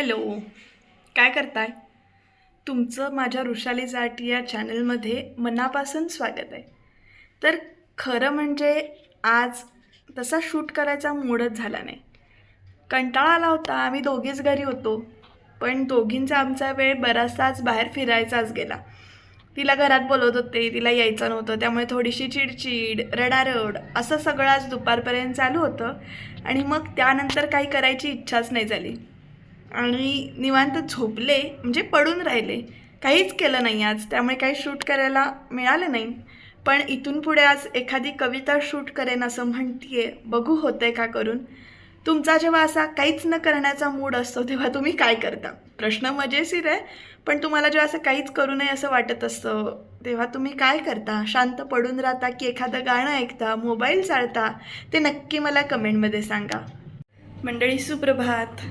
Hello. काय करताय? तुमचं माझ्या ऋषाली जाट या चॅनलमध्ये मनापासून स्वागत आहे. तर खरं म्हणजे आज तसा शूट करायचा मूडच झाला नाही. कंटाळा आला होता आम्ही दोघीच घरी होतो. पण दोघींचा आमचा वेळ बराचसाच बाहेर फिरायचाच गेला. तिला घरात बोलवत होते तिला यायचं नव्हतं त्यामुळे थोडीशी चिडचिड रडारड असं सगळं आज दुपारपर्यंत चालू होतं. आणि मग त्यानंतर काही करायची इच्छाच नाही झाली. आणि निवांत झोपले म्हणजे पडून राहिले. काहीच केलं नाही आज त्यामुळे काही शूट करायला मिळालं नाही. पण इथून पुढे आज एखादी कविता शूट करेन असं म्हणतीये बघू होतंय का करून? तुमचा जेव्हा असा काहीच न करण्याचा मूड असतो तेव्हा तुम्ही काय करता? प्रश्न मजेशीर आहे पण तुम्हाला जेव्हा असं काहीच करू नये असं वाटत असतं तेव्हा तुम्ही काय करता? शांत पडून राहता की एखादं गाणं ऐकता मोबाईल चालता? ते नक्की मला कमेंटमध्ये सांगा. मंडळी सुप्रभात.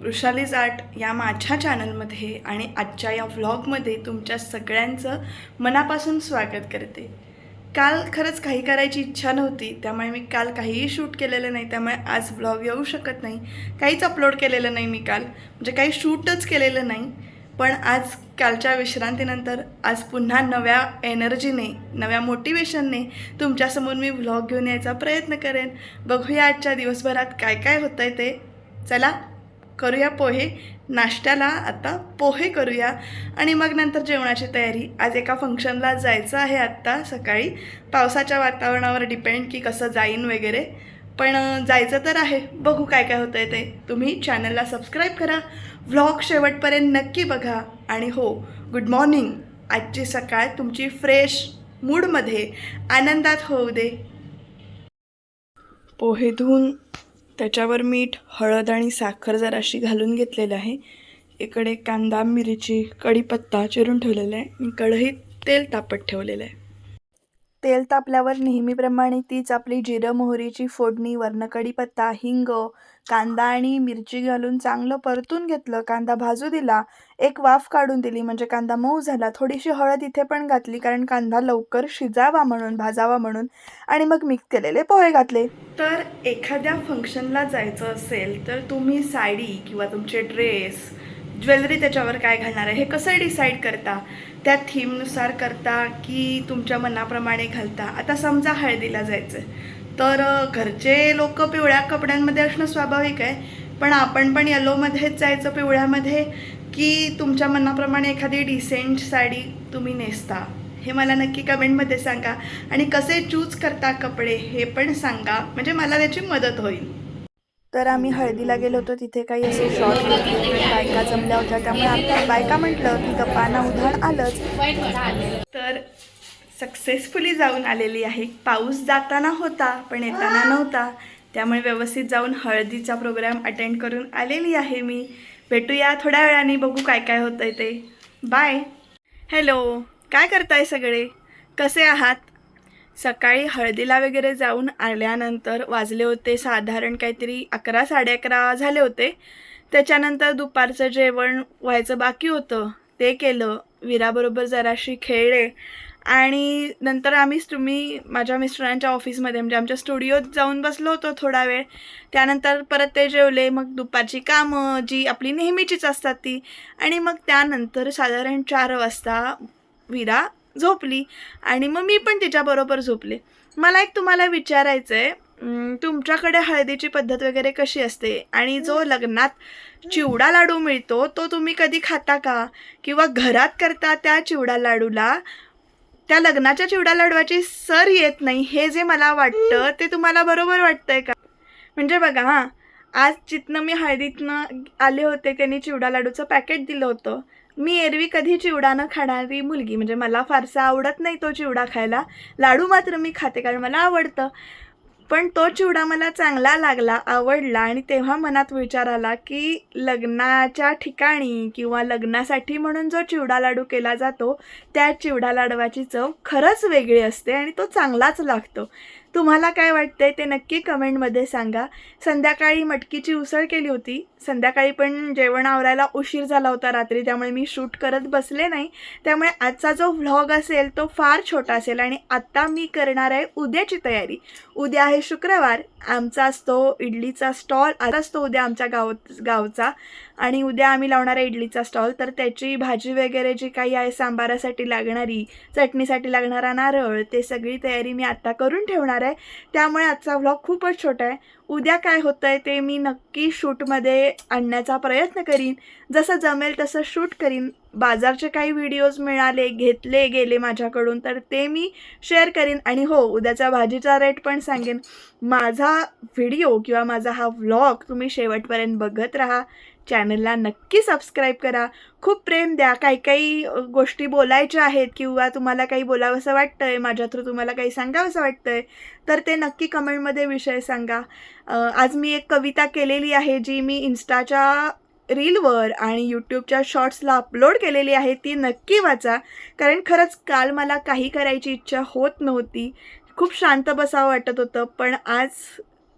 वृषालीज आर्ट या माझ्या चॅनलमध्ये आणि आजच्या या व्लॉगमध्ये तुमच्या सगळ्यांचं मनापासून स्वागत करते. काल खरंच काही करायची इच्छा नव्हती त्यामुळे मी काल काहीही शूट केलेलं नाही त्यामुळे आज व्लॉग येऊ शकत नाही. काहीच अपलोड केलेलं नाही मी काल म्हणजे काही शूटच केलेलं नाही. पण आज कालच्या विश्रांतीनंतर आज पुन्हा नव्या एनर्जीने नव्या मोटिवेशनने तुमच्यासमोर मी व्लॉग घेऊन यायचा प्रयत्न करेन. बघूया आजच्या दिवसभरात काय काय होतं आहे ते. चला करूया पोहे. नाश्त्याला आता पोहे करूया. आणि मग नंतर जेवणाची तयारी. आज एका फंक्शनला जायचं आहे आत्ता सकाळी. पावसाच्या वातावरणावर डिपेंड की कसं जाईन वगैरे. पण जायचं तर आहे. बघू काय काय होतं आहे ते. तुम्ही चॅनलला सबस्क्राईब करा. व्लॉग शेवटपर्यंत नक्की बघा. आणि हो गुड मॉर्निंग आजची सकाळ तुमची फ्रेश मूडमध्ये आनंदात होऊ दे. पोहे धुवून त्याच्यावर मीठ हळद आणि साखर जराशी घालून घेतलेलं आहे. इकडे कांदा मिरची कढीपत्ता चिरून ठेवलेला आहे. आणि कढईत तेल तापत ठेवलेलं आहे. तेल तापल्यावर नेहमीप्रमाणे तीच आपली जिरं मोहरीची फोडणी वर्ण कढीपत्ता हिंग कांदा आणि मिरची घालून चांगलं परतून घेतलं कांदा भाजू दिला एक वाफ काढून दिली म्हणजे कांदा मऊ झाला. थोडीशी हळद इथे पण घातली कारण कांदा लवकर शिजावा म्हणून भाजावा म्हणून आणि मग मिक्स केलेले पोहे घातले. तर एखाद्या फंक्शनला जायचं असेल तर तुम्ही साडी किंवा तुमचे ड्रेस ज्वेलरी त्याच्यावर काय घालणार आहे हे कसं डिसाईड करता? त्या थीमनुसार करता की तुमच्या मनाप्रमाणे घालता? आता समजा हळदीला जायचं तर घरचे लोक पिवळ्या कपड्यांमध्ये असणं स्वाभाविक आहे. पण आपण पण येलोमध्येच जायचं पिवळ्यामध्ये की तुमच्या मनाप्रमाणे एखादी डिसेंट साडी तुम्ही नेसता. हे मला नक्की कमेंटमध्ये सांगा. आणि कसे चूज करता कपडे हे पण सांगा. म्हणजे मला त्याची मदत होईल. तर आम्ही हळदीला गेलो होतो. तिथे काही असे शॉर्ट बायका जमल्या होत्या. त्यामुळे आता बायका म्हटलं की गप्पांना उधाण आलंच. तर सक्सेसफुली जाऊन आलेली आहे. पाऊस जाताना होता पण येताना नव्हता. त्यामुळे व्यवस्थित जाऊन हळदीचा प्रोग्राम अटेंड करून आलेली आहे मी. भेटूया थोड्या वेळाने बघू काय काय होतंय ते. बाय हॅलो काय करताय सगळे? कसे आहात? सकाळी हळदीला वगैरे जाऊन आल्यानंतर वाजले होते साधारण काहीतरी अकरा साडे अकरा झाले होते. त्याच्यानंतर दुपारचं जेवण व्हायचं बाकी होतं. ते केलं. विराबरोबर जराशी खेळले. आणि नंतर आम्ही तुम्ही माझ्या मिस्टरांच्या ऑफिसमध्ये म्हणजे आमच्या स्टुडिओत जाऊन बसलो होतो थोडा वेळ. त्यानंतर परत ते जेवले. मग दुपारची कामं जी आपली नेहमीचीच असतात ती. आणि मग त्यानंतर साधारण चार वाजता विरा झोपली. आणि मग मी पण तिच्याबरोबर झोपले. मला एक तुम्हाला विचारायचं आहे तुमच्याकडे हळदीची पद्धत वगैरे कशी असते? आणि जो लग्नात चिवडा लाडू मिळतो तो तुम्ही कधी खाता का? किंवा घरात करता त्या चिवडा लाडूला? त्या लग्नाच्या चिवडा लाडवाची सर येत नाही हे जे मला वाटतं ते तुम्हाला बरोबर वाटतंय का? म्हणजे बघा हां आज जिथनं मी हळदीतनं आले होते त्यांनी चिवडा लाडूचं पॅकेट दिलं होतं. मी एरवी कधी चिवडा न खाणारी मुलगी म्हणजे मला फारसा आवडत नाही तो चिवडा खायला. लाडू मात्र मी खाते कारण मला आवडतं. पण तो चिवडा मला चांगला लागला आवडला आणि तेव्हा मनात विचार आला की लग्नाच्या ठिकाणी किंवा लग्नासाठी म्हणून जो चिवडा लाडू केला जातो त्या चिवडा लाडवाची चव खरंच वेगळी असते आणि तो चांगलाच लागतो. तुम्हाला काय वाटतंय ते नक्की कमेंटमध्ये सांगा. संध्याकाळी मटकीची उसळ केली होती. संध्याकाळी पण जेवण आवरायला उशीर झाला होता रात्री त्यामुळे मी शूट करत बसले नाही. त्यामुळे आजचा जो व्लॉग असेल तो फार छोटा असेल आणि आत्ता मी करणार आहे उद्याची तयारी. उद्या आहे शुक्रवार. आमचा असतो इडलीचा स्टॉल. आता असतो उद्या आमच्या गाव गावचा. आणि उद्या आम्ही लावणार आहे इडलीचा स्टॉल तर त्याची भाजी वगैरे जी काही आहे सांबारासाठी लागणारी चटणीसाठी लागणारा नारळ ते सगळी तयारी मी आत्ता करून ठेवणार आहे. त्यामुळे आजचा व्लॉग खूपच छोटा आहे. उद्या काय होतं आहे ते मी नक्की शूटमध्ये आणण्याचा प्रयत्न करीन. जसं जमेल तसं शूट करीन. बाजारचे काही व्हिडिओज मिळाले घेतले गेले माझ्याकडून तर ते मी शेअर करीन. आणि हो उद्याचा भाजीचा रेट पण सांगेन. माझा व्हिडिओ किंवा माझा हा व्लॉग तुम्ही शेवटपर्यंत बघत राहा. चॅनलला नक्की सबस्क्राईब करा. खूप प्रेम द्या. काही काही गोष्टी बोलायच्या आहेत किंवा तुम्हाला काही बोलावंसं वाटतं आहे माझ्या थ्रू तुम्हाला काही सांगावंसं वाटतं आहे तर ते नक्की कमेंटमध्ये विषय सांगा. आज मी एक कविता केलेली आहे जी मी इन्स्टाच्या रीलवर आणि यूट्यूबच्या शॉर्ट्सला अपलोड केलेली आहे ती नक्की वाचा. कारण खरंच काल मला काही करायची इच्छा होत नव्हती. खूप शांत बसावं वाटत होतं पण आज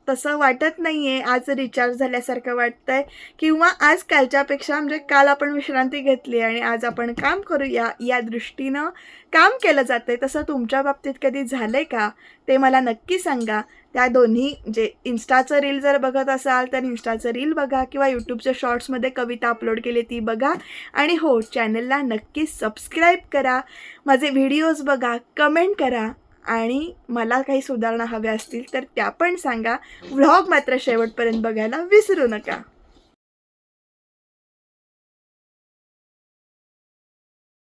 तसं वाटत नाही आहे आज रिचार्ज झाल्यासारखं वाटतं आहे किंवा आज कालच्यापेक्षा म्हणजे काल आपण विश्रांती घेतली आणि आज आपण काम करूया या दृष्टीनं काम केलं जातं आहे तसं तुमच्या बाबतीत कधी झालं आहे का? ते मला नक्की सांगा. त्या दोन्ही जे इन्स्टाचं रील जर बघत असाल तर इन्स्टाचं रील बघा किंवा यूट्यूबच्या शॉर्ट्समध्ये कविता अपलोड केली ती बघा. आणि हो चॅनलला नक्की सबस्क्राईब करा. माझे व्हिडिओज बघा कमेंट करा. आणि मला काही सुधारणा हव्या असतील तर त्या पण सांगा. व्लॉग मात्र शेवटपर्यंत बघायला विसरू नका.